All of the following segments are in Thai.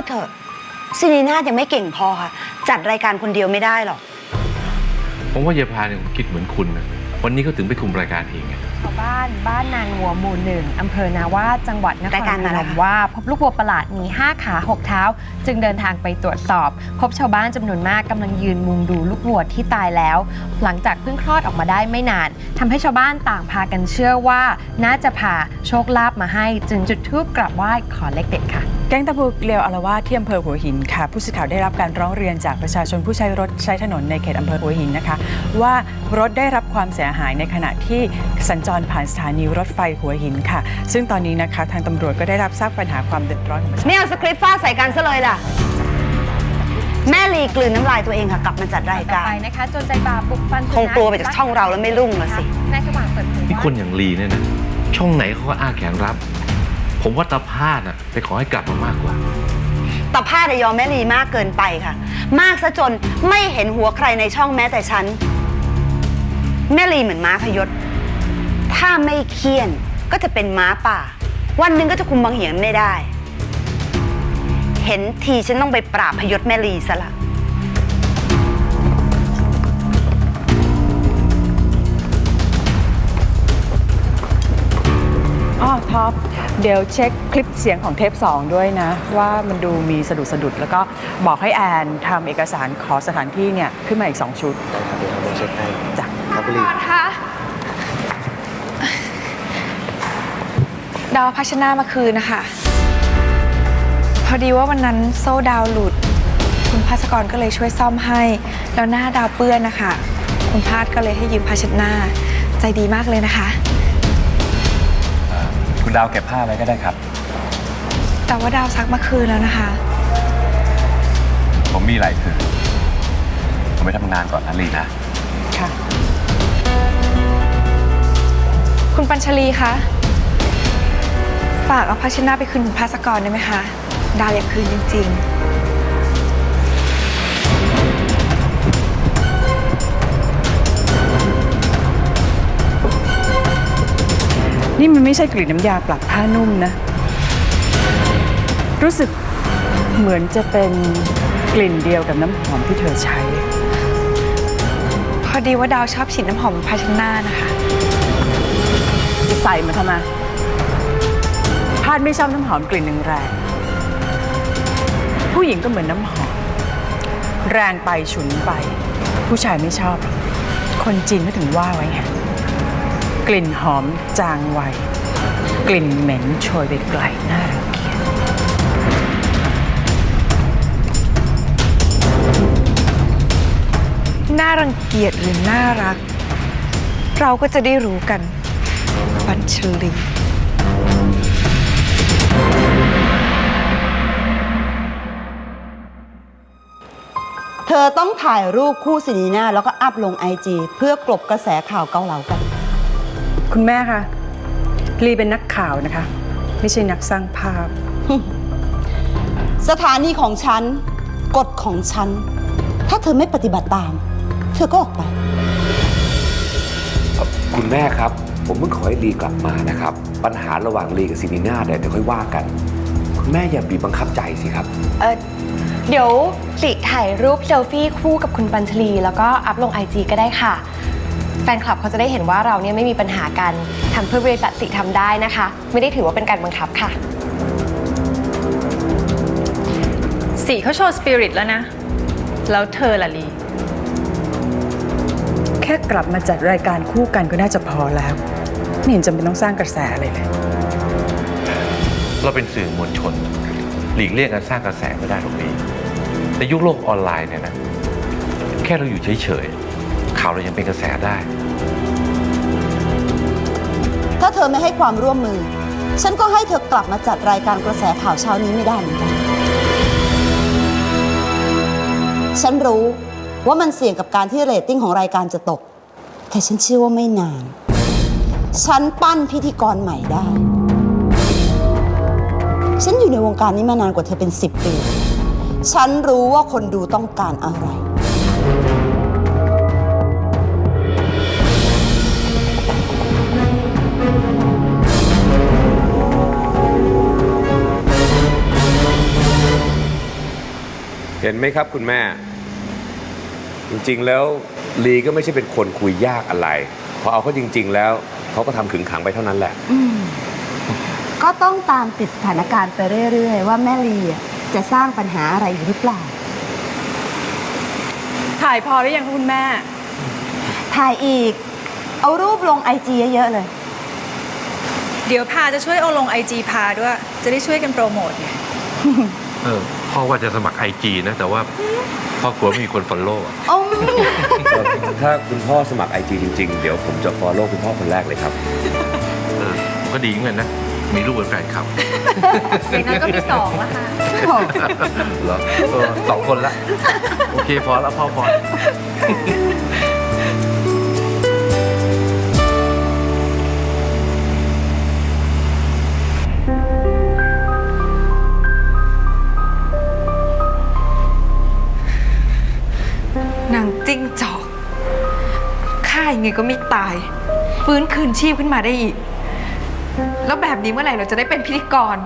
ดเถอะซินีนาฏยังไม่เก่งพอค่ะ จัดรายการคนเดียวไม่ได้หรอก ผมว่ายายพาเนี่ยคิดเหมือนคุณนะวันนี้ก็ถึงไปคุมรายการเองไงชาวบ้านบ้านนางงัวหมู่หนึ่งอำเภอนาวาสจังหวัดนครรายการพมาแล้นวมค่ะ ว่า พบลูกวัวประหลาดมี 5 ขา 6 เท้า จึงเดินทางไปตรวจสอบ พบชาวบ้านจำนวนมากกำลังยืนมุงดูลูกวัวที่ตายแล้ว หลังจากเพิ่งคลอดออกมาได้ไม่นานทำให้ชาวบ้านต่างพากันเชื่อว่า น่าจะพาโชคลาภมาให้จึงจุดธูปกราบไหว้ขอเลขเด็ดค่ะ แก๊งตะบุกเลวอารวาสที่อำเภอหัวหินค่ะ ผู้สื่อข่าวได้รับการร้องเรียนจากประชาชนผู้ใช้รถใช้ถนนในเขตอำเภอหัวหินนะคะ ว่ารถได้รับความเสียหายในขณะที่สัญจรผ่านสถานีรถไฟหัวหินค่ะ ซึ่งตอนนี้นะคะทางตำรวจก็ได้รับทราบปัญหาความเดือดร้อนของประชาชน ไม่เอาสคริปต์ฟาดใส่กันซะเลยล่ะ แม่ลีกลืนน้ำลายตัวเองค่ะ กลับมาจัดรายต่อการ ไปนะคะจนใจบาปบุกฟันคงกลัวไปจากช่องเราแล้วไม่รุ่งละสิ นายสว่างเปิดเผยนี่ว่าคนอย่างลีเนี่ยนะช่องไหนเขาก็อ้าแขนรับ ผมว่าตาพาดน่ะไปขอให้กลับมามากกว่าต่พาดยอมแม่ลีมากเกินไปค่ะ มากซะจนไม่เห็นหัวใครในช่องแม้แต่ฉัน แม่ลีเหมือนม้าพยศ ถ้าไม่เคี่ยนก็จะเป็นม้าป่า วันหนึ่งก็จะคุมบางเหียนไม่ได้ เห็นทีฉันต้องไปปราบพยศแม่ลีซะละ เดี๋ยวเช็คคลิปเสียงของเทป 2 ด้วยนะ ว่ามันดูมีสะดุดสะดุด แล้วก็บอกให้แอนทำเอกสารขอสถานที่เนี่ย ขึ้นมาอีก 2 ชุดได้ครับเดี๋ยวเป็นเช็คให้จ้ะครับพี่ลีคะดาวพัชนามาคืนนะคะ พอดีว่าวันนั้นโซ่ดาวหลุด คุณภาสกรก็เลยช่วยซ่อมให้ แล้วหน้าดาวเปื้อนนะคะ คุณพาดก็เลยให้ยืมผ้าชน้าใจดีมากเลยนะคะ คุณดาวเก็บผ้าไว้ก็ได้ครับ แต่ว่าดาวซักมาคืนแล้วนะคะ ผมมีหลายผืนผมไปทำงานก่อนนะลีนะ ค่ะ คุณปัญชลีคะฝากเอาผ้าเช็ดหน้าไปคืนคุณภาสกรได้ไหมคะ ดาวอยากคืนจริง ๆ นี่มันไม่ใช่กลิ่นน้ำยาปรับผ้านุ่มนะ รู้สึกเหมือนจะเป็นกลิ่นเดียวกับน้ำหอมที่เธอใช้ พอดีว่าดาวชอบฉีดน้ำหอมภาชนะนะคะ จะใส่มาทำไมพาดไม่ชอบน้ำหอมกลิ่นแรงๆผู้หญิงก็เหมือนน้ำหอม แรงไปฉุนไป ผู้ชายไม่ชอบหรอกคนจีนก็ถึงว่าไว้ไง กลิ่นหอมจางไว กลิ่นเหม็นโชยไปไกลน่ารังเกียจน่ารังเกียจหรือน่ารัก เราก็จะได้รู้กันบัญชลีเธอต้องถ่ายรูปคู่ซินีนาแล้วก็อัพลงไอจีเพื่อกลบกระแสข่าวเกาเหลากัน คุณแม่คะลีเป็นนักข่าวนะคะ ไม่ใช่นักสร้างภาพ สถานีของฉัน กฎของฉัน ถ้าเธอไม่ปฏิบัติตาม เธอก็ออกไป คุณแม่ครับ ผมเพิ่งขอให้ลีกลับมานะครับ ปัญหาระหว่างลีกับซินีนาเนี่ยเดี๋ยวค่อยว่ากัน คุณแม่อย่าบีบบังคับใจสิครับ เออเดี๋ยวสิถ่ายรูปเซลฟี่คู่กับคุณปัญชลี แล้วก็อัพลง IG ก็ได้ค่ะ แฟนคลับเขาจะได้เห็นว่าเราเนี่ยไม่มีปัญหากันทำเพื่อบริษัทสิทำได้นะคะ ไม่ได้ถือว่าเป็นการบังคับค่ะ สีเขาโชว์สปิริตแล้วนะ แล้วเธอล่ะลี แค่กลับมาจัดรายการคู่กันก็น่าจะพอแล้วไม่เห็นจำเป็นต้องสร้างกระแสอะไรเลย เราเป็นสื่อมวลชน หลีกเลี่ยงการสร้างกระแสไม่ได้หรอกลีในยุคโลกออนไลน์เนี่ยนะ แค่เราอยู่เฉยๆ ข่าวเรายังเป็นกระแสได้ ถ้าเธอไม่ให้ความร่วมมือ ฉันก็ให้เธอกลับมาจัดรายการกระแสข่าวเช้านี้ไม่ได้เหมือนกันฉันรู้ว่ามันเสี่ยงกับการที่เรตติ้งของรายการจะตก แต่ฉันเชื่อว่าไม่นาน ฉันปั้นพิธีกรใหม่ได้ ฉันอยู่ในวงการนี้มานานกว่าเธอเป็น 10 ปี ฉันรู้ว่าคนดูต้องการอะไร ห็นไหมครับคุณแม่ จริงๆแล้วลีก็ไม่ใช่เป็นคนคุยยากอะไร พอเอาเขาจริง ๆ แล้วเขาก็ทำขึงขังไปเท่านั้นแหละก็ต้องตามติดสถานการณ์ไปเรื่อย ๆ ว่าแม่ลีอะจะสร้างปัญหาอะไรอีกหรือเปล่า ถ่ายพอหรือยังคะคุณแม่ ถ่ายอีก เอารูปลงไอจีเยอะๆเลย เดี๋ยวพาจะช่วยเอาลงไอจีพาด้วย จะได้ช่วยกันโปรโมทไงเออ พ่อว่าจะสมัครไอจีนะ แต่ว่าพ่อกลัวไม่มีคนฟอลโล่ถ้าคุณพ่อสมัครไอจจริง ๆ เดี๋ยวผมจะฟอลโล่คุณพ่อคนแรกเลยครับ เออก็ดีเหมือนกันนะ มีลูกเป็นแฟนคลับอย่างนั้นก็มีสองละค่ะเหรอเออสองคนละ โอเคพอแล้วพ่อพอ จิ้งจอกฆ่ายังไงก็ไม่ตาย ฟื้นคืนชีพขึ้นมาได้อีก แล้วแบบนี้เมื่อไหร่เราจะได้เป็นพิธีกร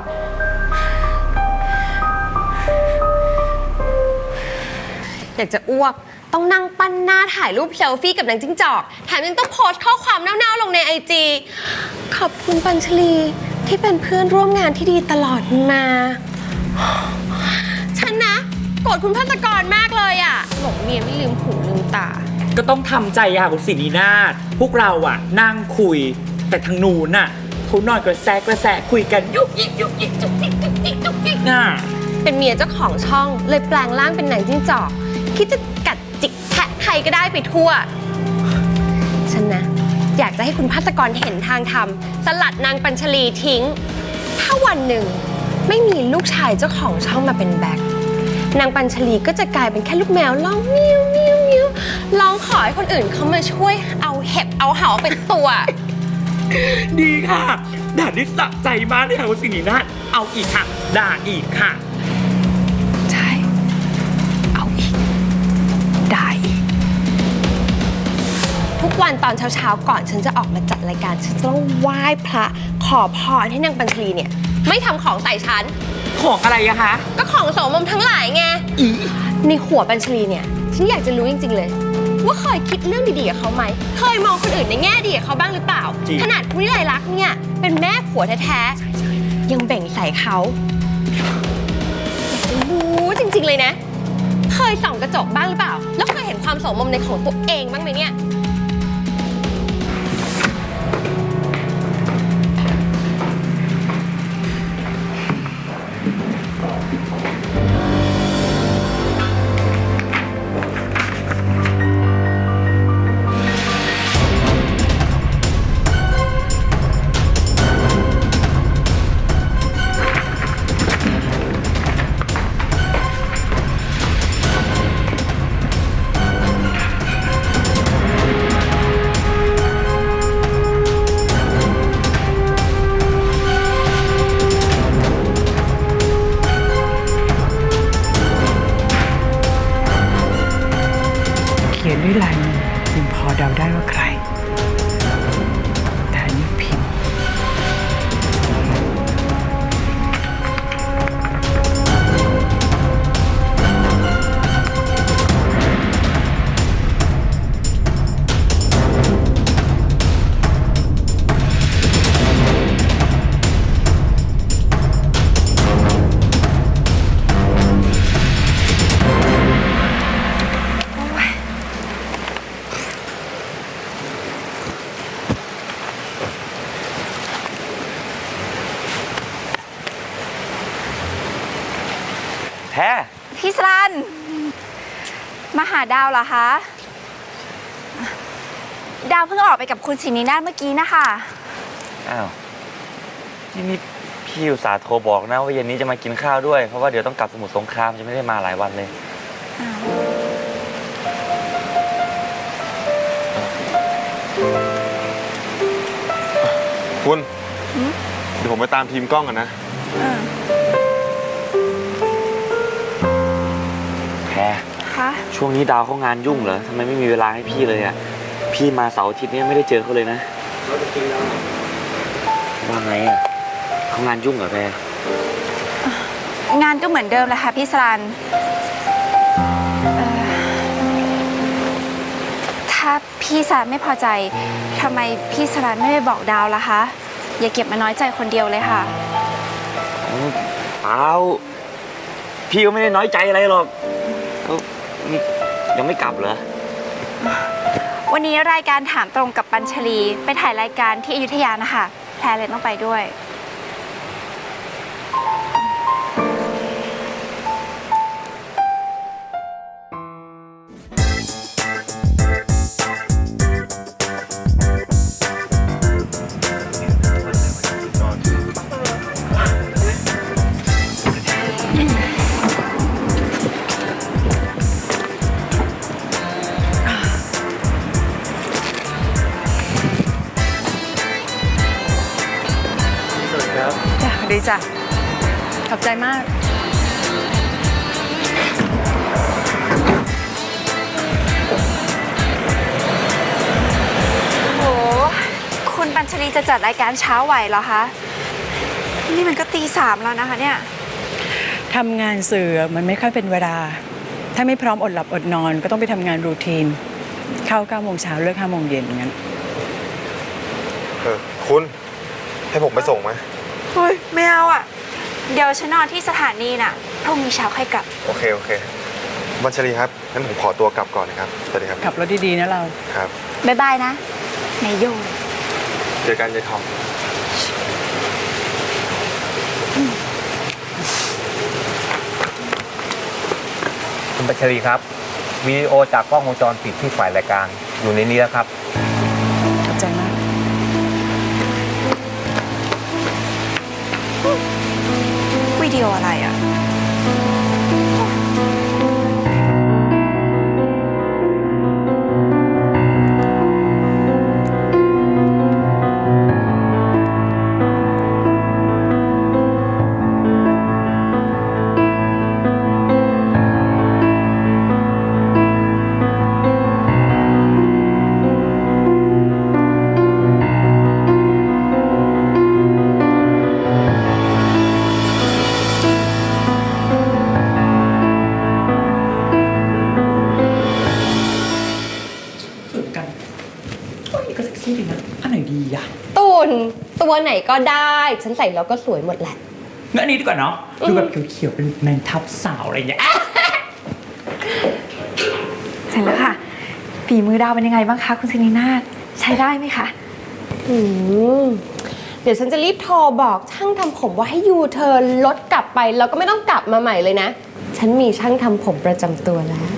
อยากจะอ้วก ต้องนั่งปั้นหน้าถ่ายรูปเซลฟี่กับนางจิ้งจอก แถมยังต้องโพสต์ข้อความเน่าๆลงในไอจีขอบคุณปัญชลีที่เป็นเพื่อนร่วมงานที่ดีตลอดมา โกรธคุณพัสกรมากเลยอะหลงเมียไม่ลืมหูลืมตา ก็ต้องทำใจอะค่ะคุณสินีนาฏพวกเราอะนั่งคุย แต่ทางนู้นน่ะเขานอนกระแซะกระแซะคุยกันยุกยิกยุกยิกจุกยิกจุกยิกจุกยิกน่ะเป็นเมียเจ้าของช่องเลยแปลงร่างเป็นนางจิ้งจอก คิดจะกัดจิกแทะใครก็ได้ไปทั่ว ฉันนะ อยากจะให้คุณพัสกรเห็นทางทำสลัดนางปัญชลีทิ้ง ถ้าวันหนึ่งไม่มีลูกชายเจ้าของช่องมาเป็นแบ็ค นางปัญชลีก็จะกลายเป็นแค่ลูกแมวร้องเมียวเมียวเมียวร้องขอให้คนอื่นเขามาช่วยเอาเห็บเอาเหาเป็นตัว ดีค่ะ ด่าได้สะใจมากเลยค่ะคุณสินีนาฏเอาอีกค่ะ ด่าอีกค่ะ ใช่ เอาอีก ได้อีก ทุกวันตอนเช้าๆ ก่อนฉันจะออกมาจัดรายการ ฉันจะต้องไหว้พระขอพรให้นางปัญชลีเนี่ย ไม่ทำของใส่ฉัน ของอะไรอะคะ ก็ของโสมมทั้งหลายไงอีในหัวปัญชลีเนี่ย ฉันอยากจะรู้จริง ๆ เลย ว่าเคยคิดเรื่องดีๆกับเขาไหม เคยมองคนอื่นในแง่ดีกับเขาบ้างหรือเปล่า จริง ขนาดคุณวิไลลักษณ์เนี่ย เป็นแม่ผัวแท้ๆ ยังแบ่งใส่เขาอยากจะรู้จริง ๆ เลยนะ เคยส่องกระจกบ้างหรือเปล่า แล้วเคยเห็นความโสมมในของตัวเองบ้างไหมเนี่ย วยลายมือยังพอเดาได้ว่าใคร แท้พี่สลันมาหาดาวเหรอคะ ดาวเพิ่งออกไปกับคุณสินีนาฏเมื่อกี้นะคะ อ้าวนี่นี่พี่อุตส่าห์โทรบอกนะว่าเย็นนี้จะมากินข้าวด้วย เพราะว่าเดี๋ยวต้องกลับสมุทรสงครามจะไม่ได้มาหลายวันเลย คุณ เดี๋ยวผมไปตามทีมกล้องกันนะแพร คะช่วงนี้ดาวเขางานยุ่งเหรอทำไมไม่มีเวลาให้พี่เลยอะ พี่มาเสาร์อาทิตย์นี้ไม่ได้เจอเขาเลยนะว่าไงอะเขางานยุ่งเหรอแพร งานก็เหมือนเดิมแหละค่ะพี่สรันถ้าพี่สรันไม่พอใจทำไมพี่สรันไม่ไปบอกดาวล่ะคะ อย่าเก็บมาน้อยใจคนเดียวเลยค่ะ เปล่าพี่ก็ไม่ได้น้อยใจอะไรหรอก ยังไม่กลับเหรอ วันนี้รายการถามตรงกับปัญชลี ไปถ่ายรายการที่อยุธยานะคะ แพรเลยต้องไปด้วย จะจัดรายการเช้าไหวเหรอคะ นี่มันก็ตีสามแล้วนะคะเนี่ยทำงานสื่อมันไม่ค่อยเป็นเวลา ถ้าไม่พร้อมอดหลับอดนอน ก็ต้องไปทำงานรูทีน เข้า9โมงเช้าเลิก5โมงเย็นอย่างนั้นเออคุณให้ผมไปส่งไหมเฮ้ยไม่เอาอะ เดี๋ยวฉันนอนที่สถานีน่ะพรุ่งนี้เช้าค่อยกลับ โอเค โอเคบัญชลีครับงั้นผมขอตัวกลับก่อนนะครับสวัสดีครับขับรถดีๆนะเราครับ บ๊ายบายนะนายโย เจอกันยายทอมคุณปัชรีครับวิดีโอจากกล้องวงจรปิดที่ฝ่ายรายการอยู่ในนี้แล้วครับ ขอบใจมาก วิดีโออะไรอะ ก็ได้ฉันใส่แล้วก็สวยหมดแหละงั้นอันนี้ดีกว่าเนาะดูแบบเขียวๆเป็นแมงทับสาวอะไรอย่างเงี้ยอะเสร็จแล้วค่ะ ฝีมือดาวเป็นยังไงบ้างคะคุณซินีนาฏใช้ได้ไหมคะ อืมเดี๋ยวฉันจะรีบโทรบอกช่างทำผมว่าให้ยูเธอรถกลับไปแล้วก็ไม่ต้องกลับมาใหม่เลยนะ ฉันมีช่างทำผมประจำตัวแล้ว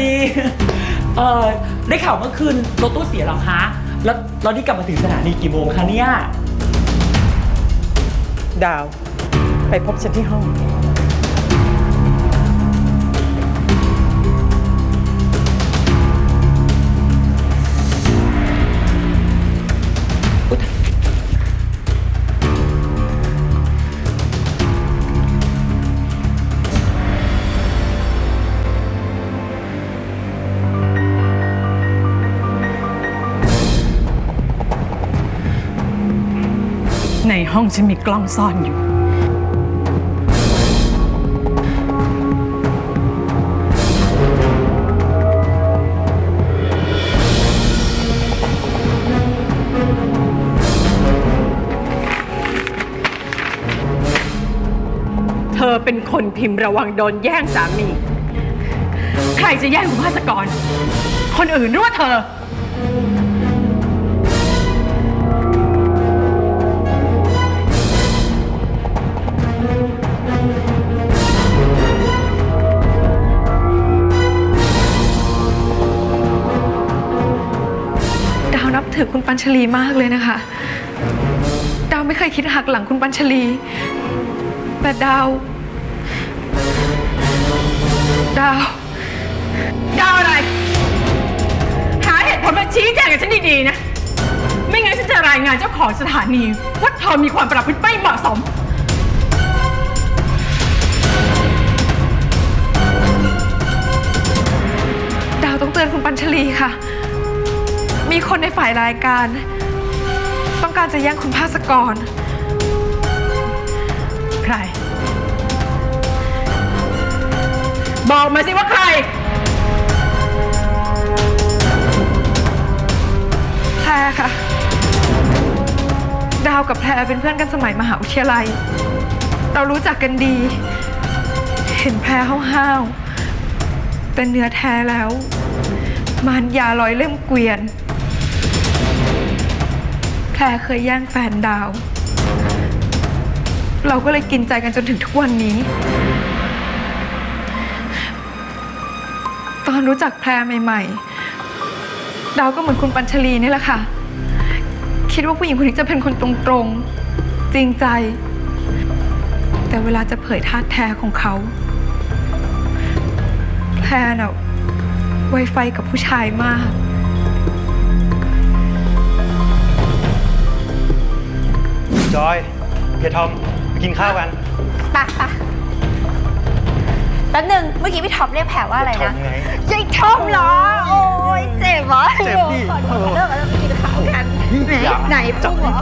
ลีเอ่อได้ข่าวเมื่อคืนรถตู้เสียเหรอคะ แล้วเราที่กลับมาถึงสถานีกี่โมงคะเนี่ย ดาว ไปพบฉันที่ห้อง ห้องฉันมีกล้องซ่อนอยู่ เธอเป็นคนพิมพ์ระวังโดนแย่งสามี ใครจะแย่งคุณภาสกร คนอื่นหรือว่าเธอ ถือคุณปัญชลีมากเลยนะคะ ดาวไม่เคยคิดหักหลังคุณปัญชลี แต่ดาว ดาว ดาวอะไร หาเหตุผลมาชี้แจงกับฉันดีๆนะ ไม่งั้นฉันจะรายงานเจ้าของสถานีว่าเธอมีความประพฤติไม่เหมาะสม ดาวต้องเตือนคุณปัญชลีค่ะ มีคนในฝ่ายรายการ ต้องการจะแย่งคุณภาสกร ใคร บอกมาสิว่าใคร แพรค่ะ ดาวกับแพรเป็นเพื่อนกันสมัยมหาวิทยาลัย เรารู้จักกันดี เห็นแพรห้าวๆเป็นเนื้อแท้แล้ว มารยาลอยเล่มเกวียน พรเคยแย่งแฟนดาว เราก็เลยกินใจกันจนถึงทุกวันนี้ ตอนรู้จักแพรใหม่ ๆ ดาวก็เหมือนคุณปัญชลีนี่แหละค่ะ คิดว่าผู้หญิงคนนี้จะเป็นคนตรงๆ จริงใจ แต่เวลาจะเผยท่าแท้ของเขา แพรน่ะไวไฟกับผู้ชายมาก จอยเฮียทอมไปกินข้าวกันปะปะแป๊บหนึงเมื่อกี้พี่ท็อปเรียกแผลว่าอะไรทอนะมไง ยายท็อปเหรอ โอ้ยเจ็บเหรอเจ็บดิขอโทษเลิกแล้วไปกินข้าวกันไหนอย่าไหนปุ๊กเหรอ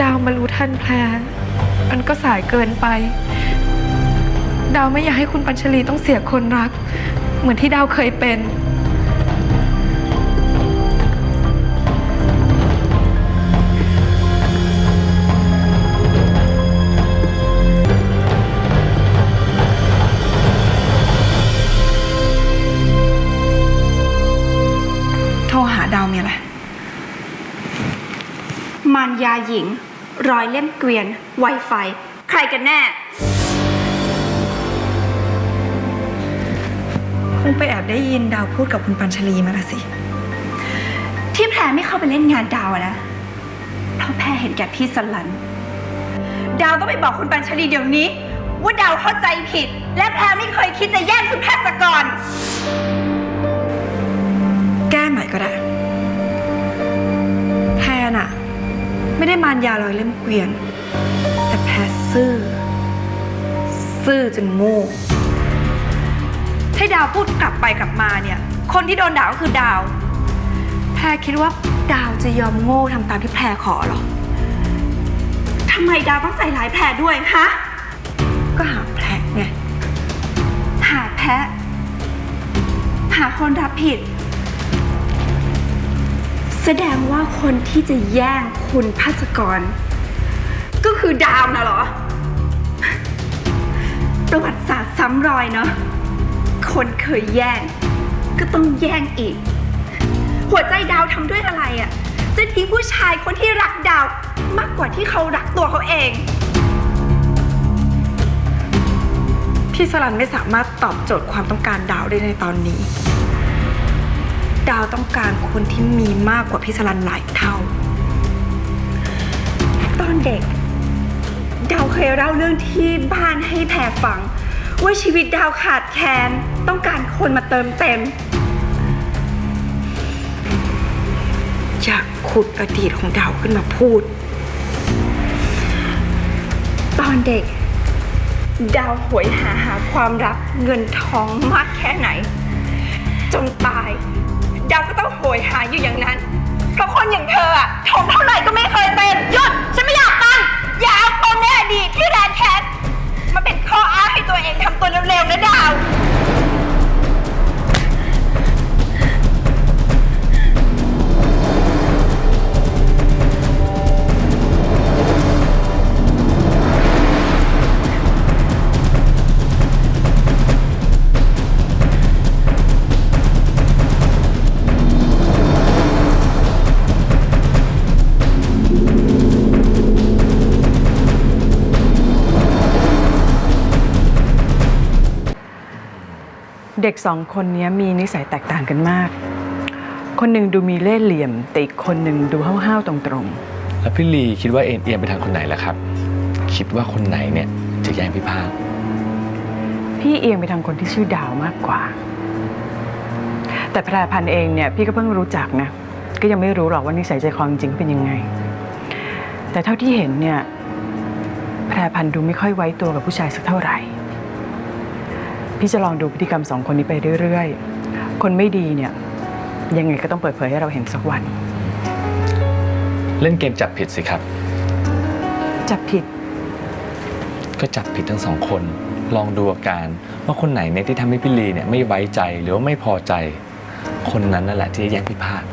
ดาวมารู้ทันแพรมันก็สายเกินไป ดาวไม่อยากให้คุณปัญชลีต้องเสียคนรัก เหมือนที่ดาวเคยเป็น ยาหญิง รอยเล่มเกวียน ไวไฟ ใครกันแน่ คงไปแอบได้ยินดาวพูดกับคุณปัญชลีมาละสิ ที่แพรไม่เข้าไปเล่นงานดาวอะนะ เพราะแพรเห็นแก่พี่สลัน ดาวต้องไปบอกคุณปัญชลีเดี๋ยวนี้ ว่าดาวเข้าใจผิด และแพรไม่เคยคิดจะแย่งคุณแพทย์สกรแก้ใหม่ก็ได้ ไม่ได้มารยาลอยเล่มเกวียน แต่แพรซื่อ ซื่อจนโง่ให้ดาวพูดกลับไปกลับมาเนี่ย คนที่โดนด่าก็คือดาว แพรคิดว่าดาวจะยอมโง่ทำตามที่แพรขอหรอทำไมดาวต้องใส่ร้ายแพรด้วยฮะก็หาแพรไงหาแพะหาคนรับผิด แสดงว่าคนที่จะแย่ง คุณพัสกร ก็คือดาวนะเหรอ ประวัติศาสตร์ซ้ำรอยเนาะคนเคยแย่ง ก็ต้องแย่งอีก หัวใจดาวทำด้วยอะไรอะ่ะ จะทิ้งผู้ชายคนที่รักดาว มากกว่าที่เขารักตัวเขาเอง พี่สลันไม่สามารถตอบโจทย์ความต้องการดาวได้ในตอนนี้ ดาวต้องการคนที่มีมากกว่าพี่สลันหลายเท่า เด็ก ดาวเคยเล่าเรื่องที่บ้านให้แพรฟัง ว่าชีวิตดาวขาดแคลนต้องการคนมาเติมเต็ม อยากขุดอดีตของดาวขึ้นมาพูด ตอนเด็ก ดาวหวยหาหาความรักเงินทองมากแค่ไหน จนตาย ดาวก็ต้องโหยหาอยู่อย่างนั้น เพราะคนอย่างเธออะทนเท่าไหร่ก็ไม่เคยเป็นหยุดฉันไม่ อย่าเอาปมในอดีตที่แรนแค้นมาเป็นข้ออ้างให้ตัวเองทำตัวเร็วๆนะดาว ด็กสองคนเนี้ยมีนิสัยแตกต่างกันมาก คนหนึ่งดูมีเล่ห์เหลี่ยม แต่อีกคนหนึ่งดูห้าวๆตรงแล้วพี่ลีคิดว่าเอ็นเอียงไปทางคนไหนล่ะครับ คิดว่าคนไหนเนี่ยจะแย่งพี่ภาคๆ พี่เอียงไปทางคนที่ชื่อดาวมากกว่า แต่แพรพันธุ์เองเนี่ยพี่ก็เพิ่งรู้จักนะ ก็ยังไม่รู้หรอกว่านิสัยใจคอจริงๆเป็นยังไง แต่เท่าที่เห็นเนี่ยแพรพันธุ์ดูไม่ค่อยไว้ตัวกับผู้ชายสักเท่าไหร่ พี่จะลองดูพฤติกรรมสองคนนี้ไปเรื่อยๆ คนไม่ดีเนี่ยยังไงก็ต้องเปิดเผยให้เราเห็นสักวัน เล่นเกมจับผิดสิครับ จับผิด ก็จับผิดทั้งสองคน ลองดูอาการว่าคนไหนเนี่ยที่ทำให้พี่ลีเนี่ยไม่ไว้ใจหรือว่าไม่พอใจ คนนั้นนั่นแหละที่จะแย่งพี่พาด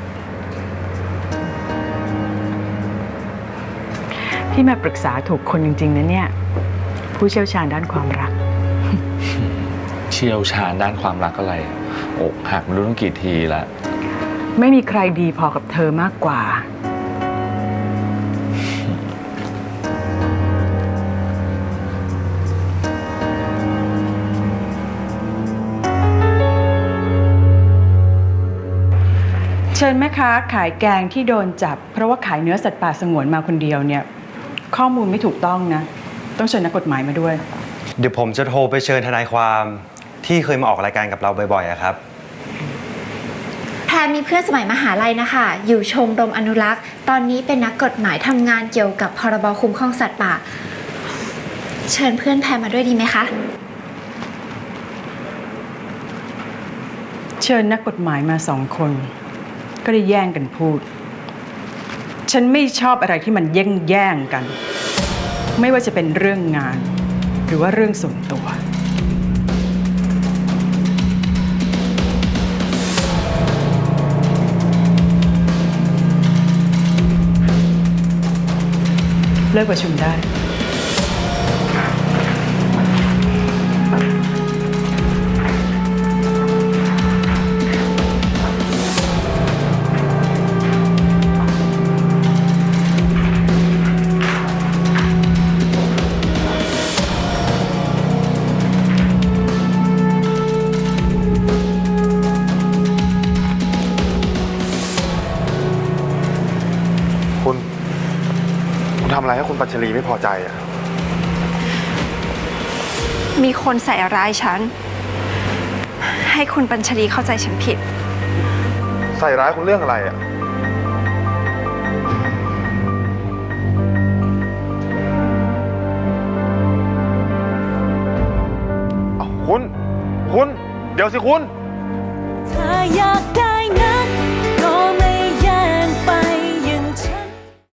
ที่มาปรึกษาถูกคนจริงๆนะเนี่ย ผู้เชี่ยวชาญด้านความรักเชี่ยวชาญด้านความรักอะไรอกหักไม่รู้ตั้งกี่ทีละ ไม่มีใครดีพอกับเธอมากกว่า เชิญแม่ค้าขายแกงที่โดนจับ เพราะว่าขายเนื้อสัตว์ป่าสงวนมาคนเดียวเนี่ย ข้อมูลไม่ถูกต้องนะ ต้องเชิญนักกฎหมายมาด้วย เดี๋ยวผมจะโทรไปเชิญทนายความ ที่เคยมาออกรายการกับเราบ่อยๆอะครับ แพรมีเพื่อนสมัยมหาลัยนะคะ อยู่ชมรมอนุรักษ์ ตอนนี้เป็นนักกฎหมายทำงานเกี่ยวกับพรบคุ้มครองสัตว์ป่า เชิญเพื่อนแพรมาด้วยดีไหมคะ เชิญนักกฎหมายมาสองคน ก็ได้แย่งกันพูด ฉันไม่ชอบอะไรที่มันแย่งแย่งๆกัน ไม่ว่าจะเป็นเรื่องงาน หรือว่าเรื่องส่วนตัว เลิกประชุมได้ ปัญชลีไม่พอใจอะมีคนใส่ร้ายฉัน ให้คุณปัญชลีเข้าใจฉันผิด ใส่ร้ายคุณเรื่องอะไรอะเอ้าคุณ คุณ เดี๋ยวสิคุณ